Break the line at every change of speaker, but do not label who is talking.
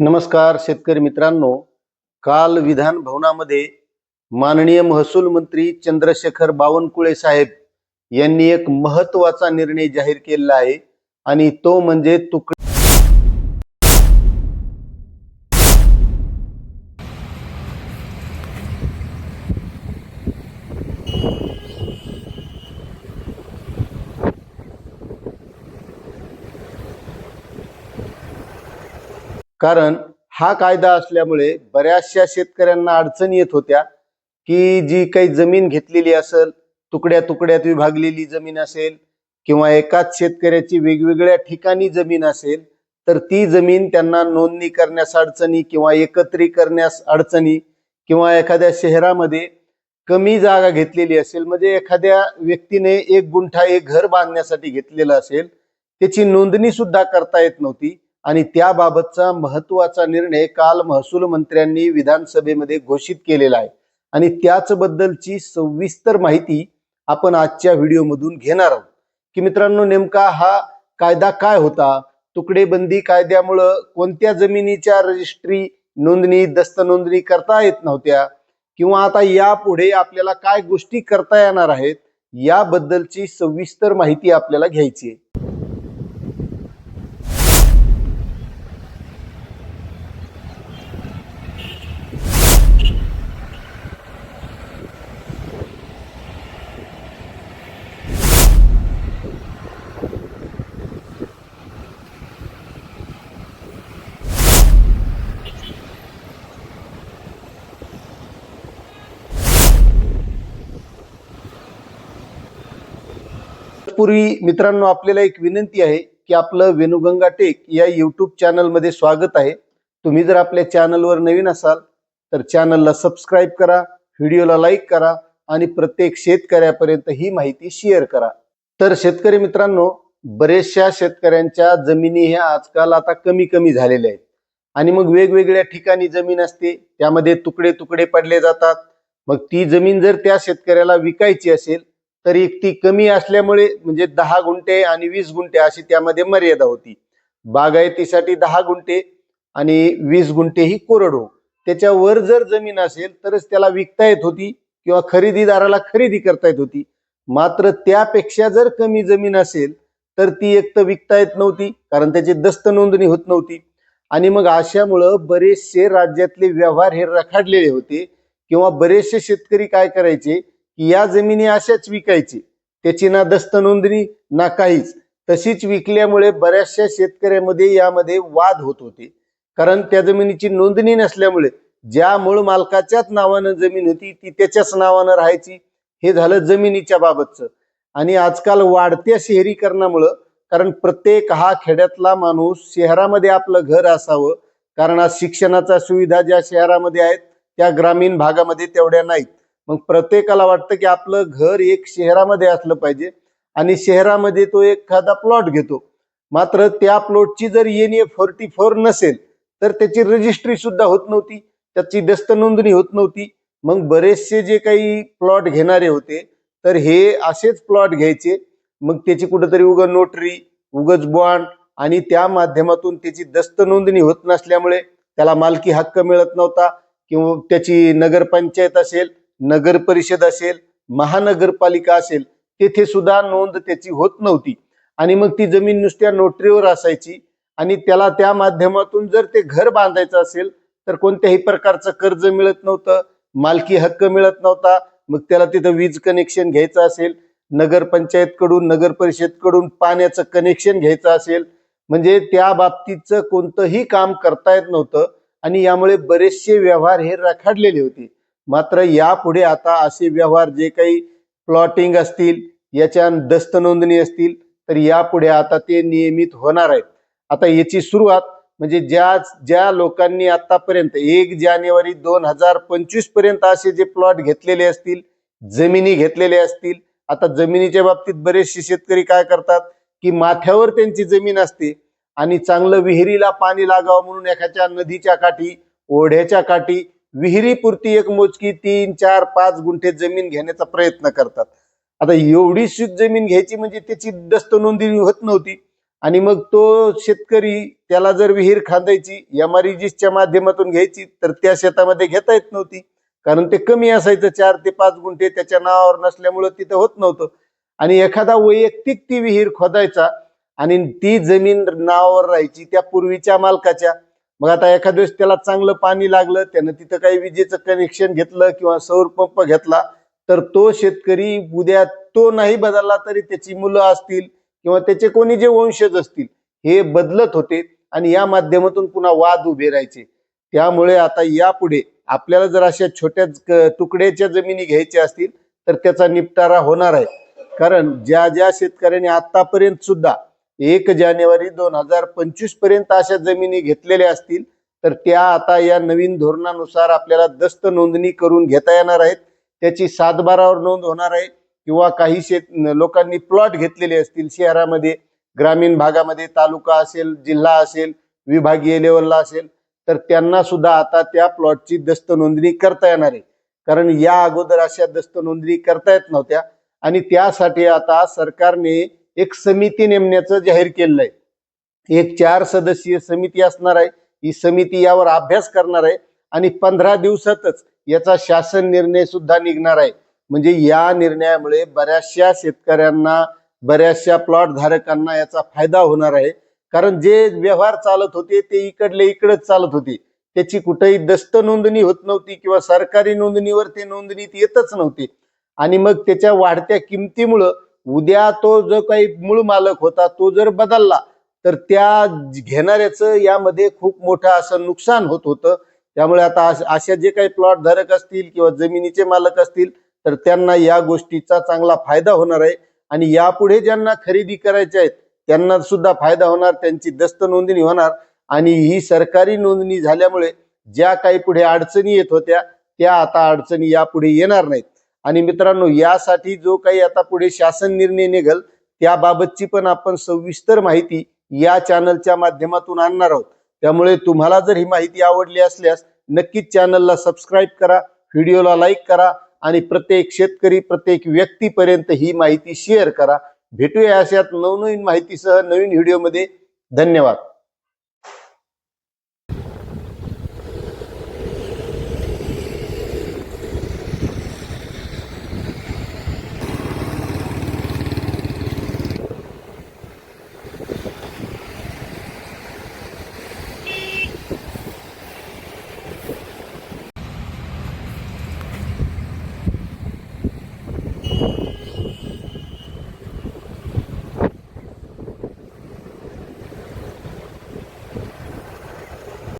नमस्कार शेतकरी मित्रांनो. काल विधान भवनामध्ये माननीय महसूल मंत्री चंद्रशेखर बावनकुळे साहेब यांनी एक महत्त्वाचा निर्णय जाहीर केलेला आहे आणि तो म्हणजे तुक कारण हा कायदा असल्यामुळे बऱ्याचशा शेतकऱ्यांना अडचणी येत होत्या की जी काही जमीन घेतलेली असेल तुकड्या तुकड्यात विभागलेली जमीन असेल किंवा एकाच शेतकऱ्याची वेगवेगळ्या ठिकाणी जमीन असेल तर ती जमीन त्यांना नोंदणी करण्यास अडचणी किंवा एकत्री करण्यास अडचणी किंवा एखाद्या शहरामध्ये कमी जागा घेतलेली असेल म्हणजे एखाद्या व्यक्तीने एक गुंठा एक घर बांधण्यासाठी घेतलेलं असेल त्याची नोंदणी सुद्धा करता येत नव्हती. आणि त्याबाबतचा महत्त्वाचा निर्णय काल महसूल मंत्र्यांनी विधानसभेमध्ये घोषित केलेला आहे. आणि त्याच बद्दलची सविस्तर माहिती आपण आजच्या व्हिडिओमधून घेणार आहोत. की मित्रांनो नेमका हा कायदा काय होता? तुकडेबंदी कायद्यामुळं कोणत्या जमिनीच्या रजिस्ट्री नोंदणी दस्त नोंदणी करता येत नव्हत्या? किंवा आता यापुढे आपल्याला काय गोष्टी करता येणार आहेत? याबद्दलची सविस्तर माहिती आपल्याला घ्यायची आहे. पूर्वी मित्रांनो आपल्याला एक विनंती आहे की आपलं वेणुगंगा टेक या यूट्यूब चॅनलमध्ये स्वागत आहे. तुम्ही जर आपल्या चॅनलवर नवीन असाल तर चॅनलला सबस्क्राईब करा व्हिडिओला लाईक करा आणि प्रत्येक शेतकऱ्यापर्यंत ही माहिती शेअर करा. तर शेतकरी मित्रांनो बरेचशा शेतकऱ्यांच्या जमिनी ह्या आजकाल आता कमी कमी झालेल्या आहेत. आणि मग वेगवेगळ्या ठिकाणी जमीन असते त्यामध्ये तुकडे तुकडे पडले जातात. मग ती जमीन जर त्या शेतकऱ्याला विकायची असेल तर एक ती कमी असल्यामुळे म्हणजे दहा गुंठे आणि वीस गुंठे अशी त्यामध्ये मर्यादा होती. बागायतीसाठी दहा गुंठे आणि वीस गुंठे ही कोरडो त्याच्यावर जर जमीन असेल तरच त्याला विकता येत होती किंवा खरेदीदाराला खरेदी करता येत होती. मात्र त्यापेक्षा जर कमी जमीन असेल तर ती एक तर विकता येत नव्हती कारण त्याची दस्त नोंदणी होत नव्हती. आणि मग अशामुळं बरेचसे राज्यातले व्यवहार हे रखाडलेले होते किंवा बरेचसे शेतकरी काय करायचे की या जमिनी अशाच विकायची. त्याची ना दस्त नोंदणी ना काहीच. तशीच विकल्यामुळे बऱ्याचशा शेतकऱ्यामध्ये यामध्ये वाद होत होते. कारण त्या जमिनीची नोंदणी नसल्यामुळे ज्या मूळ मालकाच्याच नावानं जमीन होती ती त्याच्याच नावानं राहायची. हे झालं जमिनीच्या बाबतचं. आणि आजकाल वाढत्या शहरीकरणामुळं कारण प्रत्येक हा खेड्यातला माणूस शहरामध्ये आपलं घर असावं. कारण आज शिक्षणाच्या सुविधा ज्या शहरामध्ये आहेत त्या ग्रामीण भागामध्ये तेवढ्या नाहीत. मग प्रत्येकाला वाटतं की आपलं घर एक शहरामध्ये असलं पाहिजे आणि शहरामध्ये तो एखादा प्लॉट घेतो. मात्र त्या प्लॉटची जर एन ए फोर्टी फोर नसेल तर त्याची रजिस्ट्री सुद्धा होत नव्हती त्याची दस्त नोंदणी होत नव्हती. मग बरेचसे जे काही प्लॉट घेणारे होते तर हे असेच प्लॉट घ्यायचे. मग त्याची कुठेतरी उग नोटरी उगच बॉन्ड आणि त्या माध्यमातून त्याची दस्त नोंदणी होत नसल्यामुळे त्याला मालकी हक्क मिळत नव्हता किंवा त्याची नगरपंचायत असेल नगर परिषद असेल महानगरपालिका असेल तेथे सुद्धा नोंद त्याची होत नव्हती. आणि मग ती जमीन नुसत्या नोटरीवर असायची आणि त्याला त्या माध्यमातून जर ते घर बांधायचं असेल तर कोणत्याही प्रकारचं कर्ज मिळत नव्हतं मालकी हक्क मिळत नव्हता. मग त्याला तिथं वीज कनेक्शन घ्यायचं असेल नगरपंचायत कडून नगर परिषदकडून पाण्याचं कनेक्शन घ्यायचं असेल. म्हणजे त्या बाबतीचं कोणतंही काम करता येत नव्हतं आणि यामुळे बरेचसे व्यवहार हे रखाडलेले होते. मात्र यापुढे आता असे व्यवहार जे काही प्लॉटिंग असतील याच्या दस्त नोंदणी असतील तर यापुढे आता ते नियमित होणार आहेत. आता याची सुरुवात म्हणजे ज्या ज्या लोकांनी आतापर्यंत एक जानेवारी दोन हजार पंचवीसपर्यंत असे जे प्लॉट घेतलेले असतील जमिनी घेतलेले असतील आता जमिनीच्या बाबतीत बरेचसे शेतकरी काय करतात की माथ्यावर त्यांची जमीन असते आणि चांगलं विहिरीला पाणी लागावं म्हणून एखाद्या नदीच्या काठी ओढ्याच्या काठी विहिरीपुरती एक मोजकी तीन चार पाच गुंठे जमीन घेण्याचा प्रयत्न करतात. आता एवढी जमीन घ्यायची म्हणजे त्याची दस्त नोंदणी होत नव्हती. आणि मग तो शेतकरी त्याला जर विहीर खांदायची एमआरईजीसच्या माध्यमातून घ्यायची तर त्या शेतामध्ये घेता येत नव्हती. कारण ते कमी असायचं चार ते पाच गुंठे त्याच्या नावावर नसल्यामुळं तिथं होत नव्हतं. आणि एखादा वैयक्तिक ती विहीर खोदायचा आणि ती जमीन नावावर राहायची त्या पूर्वीच्या मालकाच्या मग आता एखाद्या वेळेस त्याला चांगलं पाणी लागलं त्यानं तिथं काही विजेचं कनेक्शन घेतलं किंवा सौर पंप घेतला तर तो शेतकरी उद्या तो नाही बदलला तरी त्याची मुलं असतील किंवा त्याचे कोणी जे वंशज असतील हे बदलत होते आणि या माध्यमातून पुन्हा वाद उभे राहायचे. त्यामुळे आता यापुढे आपल्याला जर अशा छोट्या तुकड्याच्या जमिनी घ्यायच्या असतील तर त्याचा निपटारा होणार आहे. कारण ज्या ज्या शेतकऱ्यांनी आतापर्यंत सुद्धा एक जानेवारी दोन हजार पंचवीसपर्यंत अशा जमिनी घेतलेल्या असतील तर त्या आता या नवीन धोरणानुसार आपल्याला दस्त नोंदणी करून घेता येणार आहेत. त्याची सातबारावर नोंद होणार आहे किंवा काही शेत लोकांनी प्लॉट घेतलेले असतील शहरामध्ये ग्रामीण भागामध्ये तालुका असेल जिल्हा असेल विभागीय लेवलला असेल तर त्यांना सुद्धा आता त्या प्लॉटची दस्त नोंदणी करता येणार आहे. कारण या अगोदर अशा दस्त नोंदणी करता येत नव्हत्या आणि त्यासाठी आता सरकारने एक समिती नेमण्याचं जाहीर केलेलं आहे एक चार सदस्यीय समिती असणार आहे. ही समिती यावर अभ्यास करणार आहे आणि पंधरा दिवसातच याचा शासन निर्णय सुद्धा निघणार आहे. म्हणजे या निर्णयामुळे बऱ्याचशा शेतकऱ्यांना बऱ्याचशा प्लॉट धारकांना याचा फायदा होणार आहे. कारण जे व्यवहार चालत होते ते इकडले इकडच चालत होते. त्याची कुठेही दस्त नोंदणी होत नव्हती किंवा सरकारी नोंदणीवर ते नोंदणीत येतच नव्हते. आणि मग त्याच्या वाढत्या किमतीमुळं उद्या तो जो काही मूळ मालक होता तो जर बदलला तर त्या घेणाऱ्याचं यामध्ये खूप मोठं असं नुकसान होत होतं. त्यामुळे आता अशा जे काही प्लॉट धारक असतील किंवा जमिनीचे मालक असतील तर त्यांना या गोष्टीचा चांगला फायदा होणार आहे. आणि यापुढे ज्यांना खरेदी करायचे आहेत त्यांना सुद्धा फायदा होणार त्यांची दस्त नोंदणी होणार. आणि ही सरकारी नोंदणी झाल्यामुळे ज्या काही पुढे अडचणी येत होत्या त्या आता अडचणी यापुढे येणार नाहीत. आणि मित्रांनो यासाठी जो काही आता पुढे शासन निर्णय निघल त्याबाबतची पण आपण सविस्तर माहिती या चॅनलच्या माध्यमातून आणणार आहोत. त्यामुळे तुम्हाला जर ही माहिती आवडली असल्यास नक्कीच चॅनलला सबस्क्राईब करा व्हिडिओला लाईक करा आणि प्रत्येक शेतकरी प्रत्येक व्यक्तीपर्यंत ही माहिती शेअर करा. भेटूया अशात नवनवीन माहितीसह नवीन व्हिडिओमध्ये धन्यवाद.